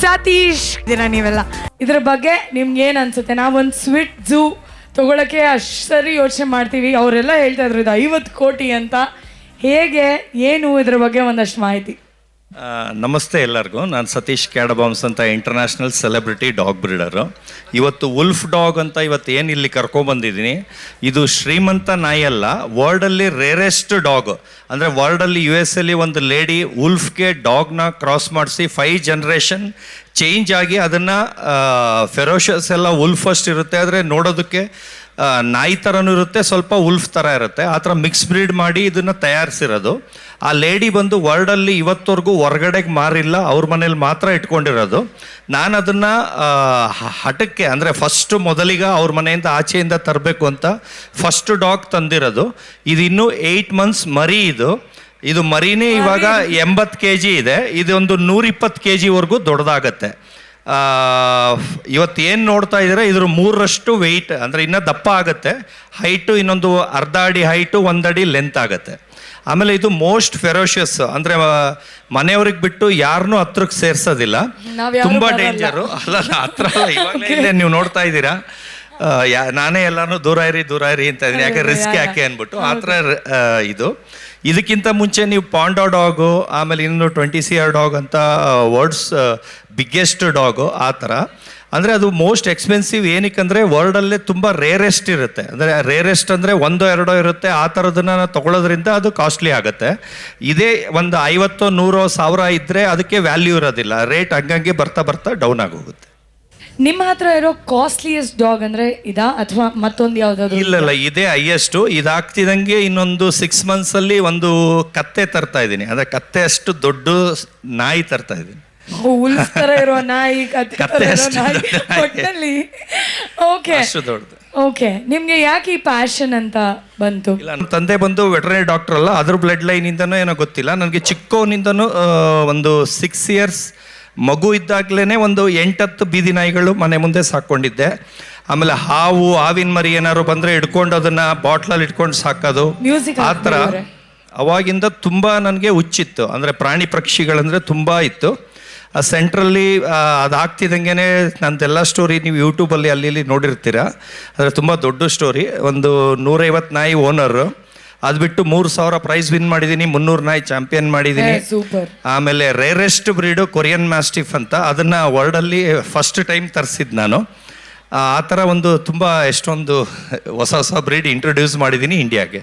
ಸತೀಶ್. ದಿನ ನೀವೆಲ್ಲ. ಇದ್ರ ಬಗ್ಗೆ ನಿಮ್ಗೆ ಏನ್ ಅನ್ಸುತ್ತೆ? ನಾವೊಂದು ಸ್ವಿಟ್ ಝೂ ತಗೊಳಕ್ಕೆ ಅಷ್ಟು ಸರಿ ಯೋಚನೆ ಮಾಡ್ತೀವಿ. ಅವರೆಲ್ಲ ಹೇಳ್ತಾ ಇದ್ರು, ಇದು ಐವತ್ತು ಕೋಟಿ ಅಂತ. ಹೇಗೆ, ಏನು ಇದ್ರ ಬಗ್ಗೆ ಒಂದಷ್ಟು ಮಾಹಿತಿ. ನಮಸ್ತೆ ಎಲ್ಲರಿಗೂ. ನಾನು ಸತೀಶ್ ಕ್ಯಾಡಬಾಮ್ಸ್ ಅಂತ ಇಂಟರ್ನ್ಯಾಷನಲ್ ಸೆಲೆಬ್ರಿಟಿ ಡಾಗ್ ಬ್ರೀಡರು ಇವತ್ತು ವುಲ್ಫ್ ಡಾಗ್ ಅಂತ ಇವತ್ತು ಏನು ಇಲ್ಲಿ ಕರ್ಕೊಬಂದಿದ್ದೀನಿ ಇದು ಶ್ರೀಮಂತ ನಾಯಿ ಅಲ್ಲ ವರ್ಲ್ಡಲ್ಲಿ ರೇರೆಸ್ಟ್ ಡಾಗ್ ಅಂದರೆ ವರ್ಲ್ಡಲ್ಲಿ ಯು ಎಸ್ ಅಲ್ಲಿ ಒಂದು ಲೇಡಿ ವುಲ್ಫ್ಗೆ ಡಾಗ್ನ ಕ್ರಾಸ್ ಮಾಡಿಸಿ ಫೈವ್ ಜನ್ರೇಷನ್ ಚೇಂಜ್ ಆಗಿ ಅದನ್ನು ಫೆರೋಷಸ್ ಎಲ್ಲ ವುಲ್ಫ್ ಅಷ್ಟು ಇರುತ್ತೆ. ಆದರೆ ನೋಡೋದಕ್ಕೆ ನಾಯಿ ಥರನೂ ಇರುತ್ತೆ ಸ್ವಲ್ಪ ಉಲ್ಫ್ ಥರ ಇರುತ್ತೆ. ಆ ಥರ ಮಿಕ್ಸ್ ಬ್ರೀಡ್ ಮಾಡಿ ಇದನ್ನು ತಯಾರಿಸಿರೋದು. ಆ ಲೇಡಿ ಬಂದು ವರ್ಲ್ಡಲ್ಲಿ ಇವತ್ತವರೆಗೂ ಹೊರಗಡೆಗೆ ಮಾರಿಲ್ಲ ಅವ್ರ ಮನೇಲಿ ಮಾತ್ರ ಇಟ್ಕೊಂಡಿರೋದು. ನಾನು ಅದನ್ನು ಹಠಕ್ಕೆ ಅಂದರೆ ಫಸ್ಟ್ ಮೊದಲಿಗ ಅವ್ರ ಮನೆಯಿಂದ ಆಚೆಯಿಂದ ತರಬೇಕು ಅಂತ ಫಸ್ಟ್ ಡಾಗ್ ತಂದಿರೋದು. ಇದು ಇನ್ನೂ ಏಯ್ಟ್ ಮಂತ್ಸ್ ಮರಿ ಇದು. ಇದು ಮರಿನೇ ಇವಾಗ ಎಂಬತ್ತು ಕೆ ಜಿ ಇದೆ. ಇದೊಂದು ನೂರಿಪ್ಪತ್ತು ಕೆ ಜಿವರೆಗೂ ದೊಡ್ಡದಾಗತ್ತೆ. ಇವತ್ತು ಏನು ನೋಡ್ತಾ ಇದ್ದೀರಾ? ಇದ್ರ ಮೂರರಷ್ಟು ವೆಯ್ಟ್ ಅಂದರೆ ಇನ್ನೂ ದಪ್ಪ ಆಗುತ್ತೆ. ಹೈಟು ಇನ್ನೊಂದು ಅರ್ಧ ಅಡಿ ಹೈಟು ಒಂದಡಿ ಲೆಂತ್ ಆಗುತ್ತೆ. ಆಮೇಲೆ ಇದು ಮೋಸ್ಟ್ ಫೆರೋಷಿಯಸ್ ಅಂದರೆ ಮನೆಯವ್ರಿಗೆ ಬಿಟ್ಟು ಯಾರನ್ನೂ ಹತ್ರಕ್ಕೆ ಸೇರ್ಸೋದಿಲ್ಲ. ತುಂಬ ಡೇಂಜರು ಅಲ್ಲ ಹತ್ರ ಇವಾಗಲೇ ಇಲ್ಲೇ ನೀವು ನೋಡ್ತಾ ಇದ್ದೀರಾ? ಯಾ ನಾನೇ ಎಲ್ಲಾನು ದೂರ ಇರಿ ದೂರ ಇರಿ ಅಂತ ಇದೀನಿ. ಯಾಕೆ ರಿಸ್ಕ್ ಯಾಕೆ ಅಂದ್ಬಿಟ್ಟು ಆ ಥರ ಇದು. ಇದಕ್ಕಿಂತ ಮುಂಚೆ ನೀವು ಪಾಂಡೋ ಡಾಗು ಆಮೇಲೆ ಇನ್ನು ಟ್ವೆಂಟಿ ಸಿ ಆರ್ ಡಾಗ್ ಅಂತ ವರ್ಡ್ಸ್ ಬಿಗ್ಗೆಸ್ಟ್ ಡಾಗು ಆ ಥರ. ಅಂದರೆ ಅದು ಮೋಸ್ಟ್ ಎಕ್ಸ್ಪೆನ್ಸಿವ್ ಏನಕ್ಕಂದರೆ ವರ್ಲ್ಡಲ್ಲೇ ತುಂಬ ರೇರೆಸ್ಟ್ ಇರುತ್ತೆ. ಅಂದರೆ ರೇರೆಸ್ಟ್ ಅಂದರೆ ಒಂದೋ ಎರಡೋ ಇರುತ್ತೆ. ಆ ಥರದನ್ನ ನಾವು ತೊಗೊಳೋದ್ರಿಂದ ಅದು ಕಾಸ್ಟ್ಲಿ ಆಗುತ್ತೆ. ಇದೇ ಒಂದು ಐವತ್ತೋ ನೂರೋ ಸಾವಿರ ಇದ್ದರೆ ಅದಕ್ಕೆ ವ್ಯಾಲ್ಯೂ ಇರೋದಿಲ್ಲ. ರೇಟ್ ಹಂಗಂಗೆ ಬರ್ತಾ ಬರ್ತಾ ಡೌನ್ ಆಗೋಗುತ್ತೆ. ನಿಮ್ಮ ಹತ್ರ ಇರೋ ಕಾಸ್ಟ್ಲಿಯಸ್ಟ್ ಡಾಗ್ ಅಂದ್ರೆ ಇದಾ ಅಥವಾ ಮತ್ತೊಂದು ಯಾವ್ದಾದ್ರು ಇಲ್ಲ ಇಲ್ಲ ಇದೇ ಹೈಯೆಸ್ಟ್ ಇದಾಗ್ತಿದಂಗೆ ಇನ್ನೊಂದು ಸಿಕ್ಸ್ ಮಂತ್ಸಲ್ಲಿ ಒಂದು ಕತ್ತೆ ತರ್ತಾ ಇದ್ದೀನಿ. ಅದ ಕತ್ತೆ ಅಷ್ಟು ದೊಡ್ಡ ನಾಯಿ ತರ್ತಾ ಇದ್ದೀನಿ. ಉಲ್ಫ್ ತರ ಇರೋ ನಾಯಿ ಕತ್ತೆ ತರ ಇರೋ ಅಷ್ಟು ನಾಯಿ ದೊಡ್ಡ ಒಟ್ಟಲ್ಲಿ ಓಕೆ ಅಷ್ಟು ದೊಡ್ಡದು. ಓಕೆ ನಿಮ್ಗೆ ಯಾಕೆ ಈ ಪ್ಯಾಷನ್ ಅಂತ ಬಂತು? ಇಲ್ಲ ನನ್ನ ತಂದೆ ಬಂದು ವೆಟರ್ನರಿ ಡಾಕ್ಟರ್ ಅಲ್ಲ. ಅದ್ರ ಬ್ಲಡ್ ಲೈನ್ ಇಂದನೋ ಏನೋ ಗೊತ್ತಿಲ್ಲ. ನನಗೆ ಚಿಕ್ಕವನಿಂದನೂ ಒಂದು ಸಿಕ್ಸ್ ಇಯರ್ಸ್ ಮಗು ಇದ್ದಾಗಲೇ ಒಂದು ಎಂಟತ್ತು ಬೀದಿ ನಾಯಿಗಳು ಮನೆ ಮುಂದೆ ಸಾಕೊಂಡಿದ್ದೆ ಆಮೇಲೆ ಹಾವು ಹಾವಿನ ಮರಿ ಏನಾದ್ರು ಬಂದರೆ ಇಟ್ಕೊಂಡು ಅದನ್ನು ಬಾಟ್ಲಲ್ಲಿ ಇಟ್ಕೊಂಡು ಸಾಕೋದು. ಆ ಥರ ಅವಾಗಿಂದ ತುಂಬ ನನಗೆ ಹುಚ್ಚಿತ್ತು ಅಂದರೆ ಪ್ರಾಣಿ ಪಕ್ಷಿಗಳಂದರೆ ತುಂಬ ಇತ್ತು. ಆ ಸೆಂಟ್ರಲ್ಲಿ ಅದಾಗ್ತಿದ್ದಂಗೆ ನಂದೆಲ್ಲ ಸ್ಟೋರಿ ನೀವು ಯೂಟ್ಯೂಬಲ್ಲಿ ಅಲ್ಲಿ ಇಲ್ಲಿ ನೋಡಿರ್ತೀರ. ಅಂದರೆ ತುಂಬ ದೊಡ್ಡ ಸ್ಟೋರಿ. ಒಂದು ನೂರೈವತ್ತು ನಾಯಿ ಓನರು. ಅದು ಬಿಟ್ಟು ಮೂರು ಸಾವಿರ ಪ್ರೈಸ್ ವಿನ್ ಮಾಡಿದ್ದೀನಿ ಮುನ್ನೂರು ನಾಯಿ ಚಾಂಪಿಯನ್ ಮಾಡಿದ್ದೀನಿ ಸೂಪರ್ ಆಮೇಲೆ ರೇರೆಸ್ಟ್ ಬ್ರೀಡು ಕೊರಿಯನ್ ಮ್ಯಾಸ್ಟಿಫ್ ಅಂತ ಅದನ್ನು ವರ್ಲ್ಡಲ್ಲಿ ಫಸ್ಟ್ ಟೈಮ್ ತರಿಸಿದ್ದು ನಾನು. ಆ ಆ ಥರ ಒಂದು ತುಂಬ ಎಷ್ಟೊಂದು ಹೊಸ ಹೊಸ ಬ್ರೀಡ್ ಇಂಟ್ರೊಡ್ಯೂಸ್ ಮಾಡಿದ್ದೀನಿ ಇಂಡಿಯಾಗೆ